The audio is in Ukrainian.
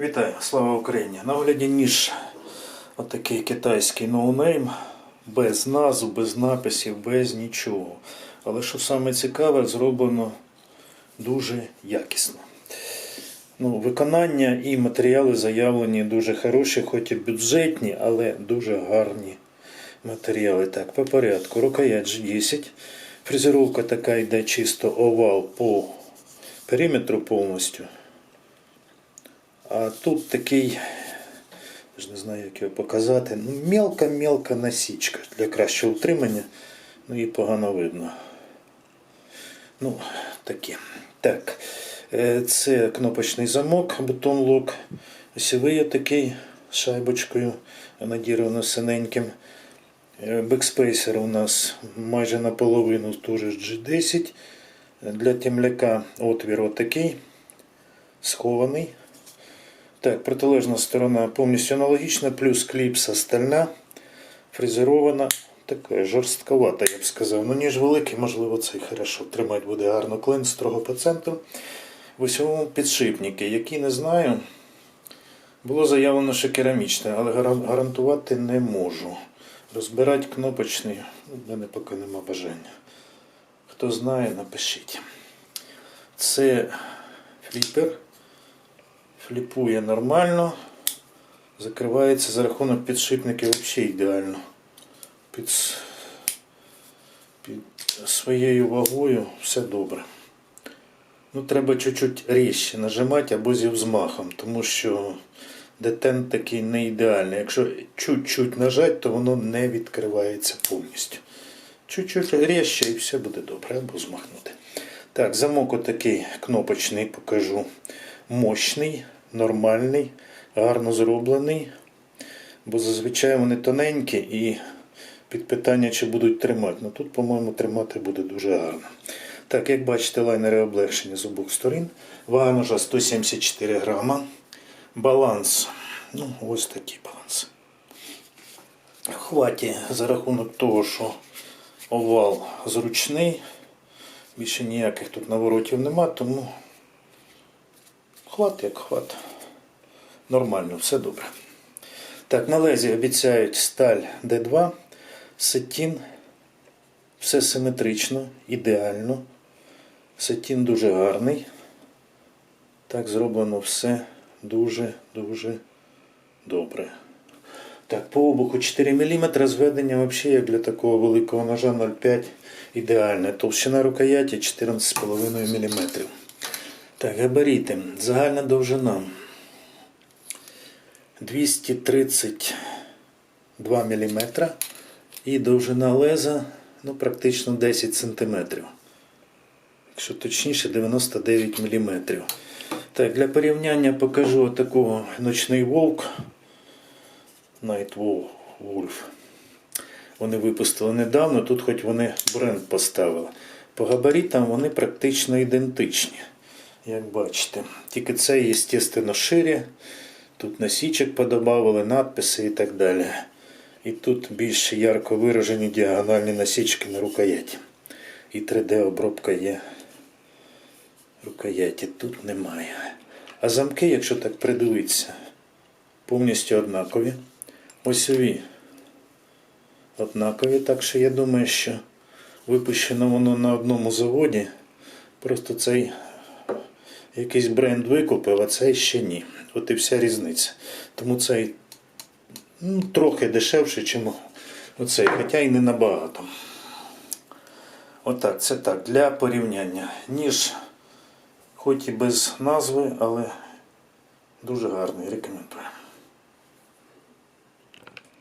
Вітаю, слава Україні! На огляді ніж отакий китайський ноунейм, без назв, без написів, без нічого. Але що саме цікаве, зроблено дуже якісно. Ну, виконання і матеріали заявлені дуже хороші, хоч і бюджетні, але дуже гарні матеріали. Так, по порядку. Рукоять G10. Фрезеровка така йде чисто овал по периметру повністю. А тут такий, ж не знаю, як його показати. Ну, мелка-мелка насічка для кращого утримання. Ну і погано видно. Ну, такі. Так. е, Це кнопочний замок, бутон лок. Осьовий такий шайбочкою, надіровано синеньким. Е, Бекспейсер у нас майже наполовину теж G10. Для темляка отвір отакий, схований. Так, протилежна сторона повністю аналогічна, плюс кліпса стальна, фрезерована, така жорстковата, я б сказав. Ну, ніж великий, можливо, цей хорошо тримати буде гарно клин строго по центру. В усьому підшипники, які не знаю, було заявлено, що керамічне, але гарантувати не можу. Розбирати кнопочний, в мене поки нема бажання. Хто знає, напишіть. Це фліпер. Фліпує нормально. Закривається за рахунок підшипників взагалі ідеально. Під, під своєю вагою все добре. Ну, треба чуть-чуть різче нажимати або зі взмахом, тому що детент такий не ідеальний. Якщо чуть-чуть нажати, то воно не відкривається повністю. Чуть-чуть різче і все буде добре, або змахнути. Так, замок отакий кнопочний покажу. Мощний, нормальний, гарно зроблений. Бо зазвичай вони тоненькі і під питання, чи будуть тримати. Ну тут, по-моєму, тримати буде дуже гарно. Так, як бачите, лайнери облегшені з обох сторін. Вага ножа 174 грама. Баланс. Ну, ось такий баланс. Хваті за рахунок того, що овал зручний. Більше ніяких тут наворотів нема, тому хват як хват. Нормально, все добре. Так, на лезі обіцяють сталь D2, сетін. Все симетрично, ідеально. Сетін дуже гарний. Так зроблено все дуже-дуже добре. Так, по обуху 4 мм, зведення взагалі як для такого великого ножа 0,5 ідеальне. Товщина рукояті 14,5 мм. Так, габаріти. Загальна довжина 232 мм. І довжина леза ну, практично 10 см. Якщо точніше, 99 мм. Так, для порівняння покажу такого ночний вовк. Night Wolf. Вони випустили недавно, тут хоч вони бренд поставили. По габаритам вони практично ідентичні, як бачите. Тільки це, звісно, шире. Тут насічок подобавили, надписи і так далі. І тут більш ярко виражені діагональні насічки на рукояті. І 3D-обробка є. Рукояті тут немає. А замки, якщо так придивитися, повністю однакові. Осьові однакові, так що я думаю, що випущено воно на одному заводі. Просто цей якийсь бренд викупив, а цей ще ні. От і вся різниця. Тому цей ну, трохи дешевше, ніж оцей, хоча й не набагато. Отак, це так, для порівняння. Ніж, хоч і без назви, але дуже гарний, рекомендую.